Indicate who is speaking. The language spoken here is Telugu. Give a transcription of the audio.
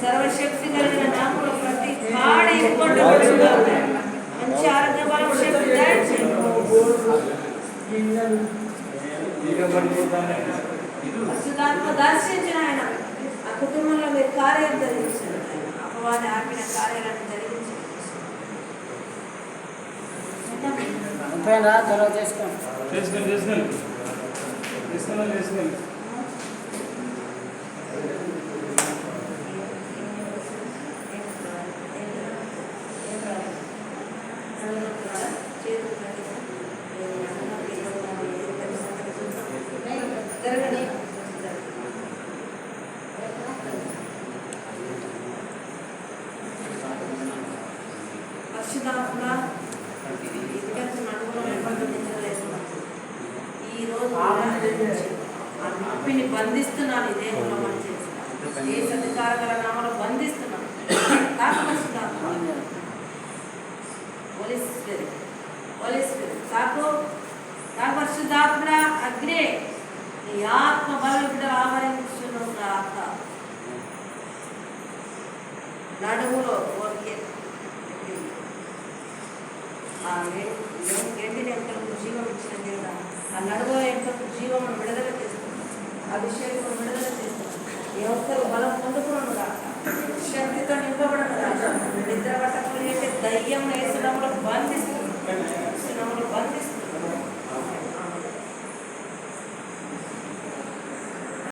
Speaker 1: ಸರ್ವಶಕ್ತಿಗಳಿಂದ ನಾವು ಪ್ರತಿ ಕಾಡ ಇಟ್ಕೊಂಡು ಅಂಚಾರದ అశుధాత్మ దర్శించిన ఆయన ఆ కుటుంబంలో మీరు కార్యం జరిగించారు అపవాది ఆపిన కార్యాలను జరిగించారు
Speaker 2: అంతేనా తర్వాత చేసుకోండి
Speaker 3: చేసుకోండి చేసుకోండి చేసుకోండి చేసుకోండి
Speaker 1: జరగని పరిశుధాత్మ ఈ రోజు బంధిస్తున్నాను ఇదే కులమని చేసి ఏ సధికార గల నామలో బంధిస్తున్నాను పోలీస్ పోలీస్ సాకు నాకు పరిశుద్ధాత్మ అగ్నే నీ ఆత్మ బలం బిడ్డలు ఆవరించును గాక నడుములో ఓకే. ఆ ఎంతకు జీవం ఇచ్చిన దేవుడా ఆ నడుమ ఎంతకు జీవం విడుదల చేస్తుంది అభిషేకం విడుదల చేస్తుంది ఏ ఒక్కరు బలం పొందుకున్నాను కాక శక్తితో నింపబడను కాక నిద్ర పట్టకుండా దయ్యం వేసడంలో బంధి